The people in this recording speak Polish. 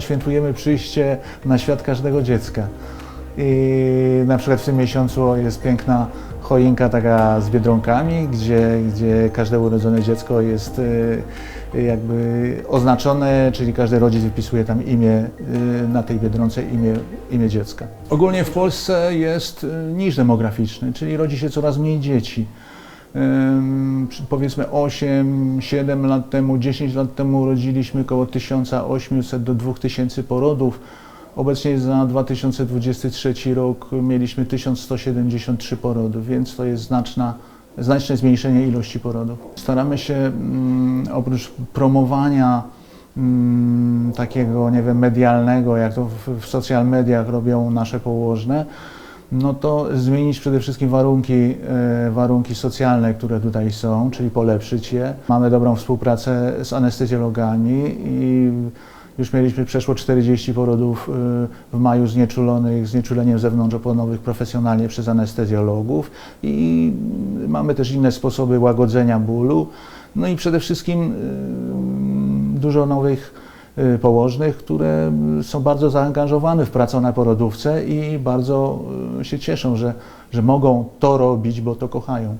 świętujemy przyjście na świat każdego dziecka. I na przykład w tym miesiącu jest piękna choinka taka z biedronkami, gdzie, gdzie każde urodzone dziecko jest y, jakby oznaczone, czyli każdy rodzic wypisuje tam imię y, na tej biedronce, imię, imię dziecka. Ogólnie w Polsce jest y, niż demograficzny, czyli rodzi się coraz mniej dzieci. Powiedzmy 8, 7 lat temu, 10 lat temu rodziliśmy około 1800 do 2000 porodów. Obecnie za 2023 rok mieliśmy 1173 porodów, więc to jest znaczna, znaczne zmniejszenie ilości porodów. Staramy się mm, oprócz promowania mm, takiego, nie wiem, medialnego, jak to w, w social mediach robią nasze położne, no to zmienić przede wszystkim warunki, e, warunki socjalne, które tutaj są, czyli polepszyć je. Mamy dobrą współpracę z anestezjologami i już mieliśmy przeszło 40 porodów e, w maju znieczulonych, znieczuleniem zewnątrzopłonowych profesjonalnie przez anestezjologów i mamy też inne sposoby łagodzenia bólu. No i przede wszystkim e, dużo nowych położnych, które y, są bardzo zaangażowane w pracę na porodówce i bardzo y, się cieszą, że, że mogą to robić, bo to kochają.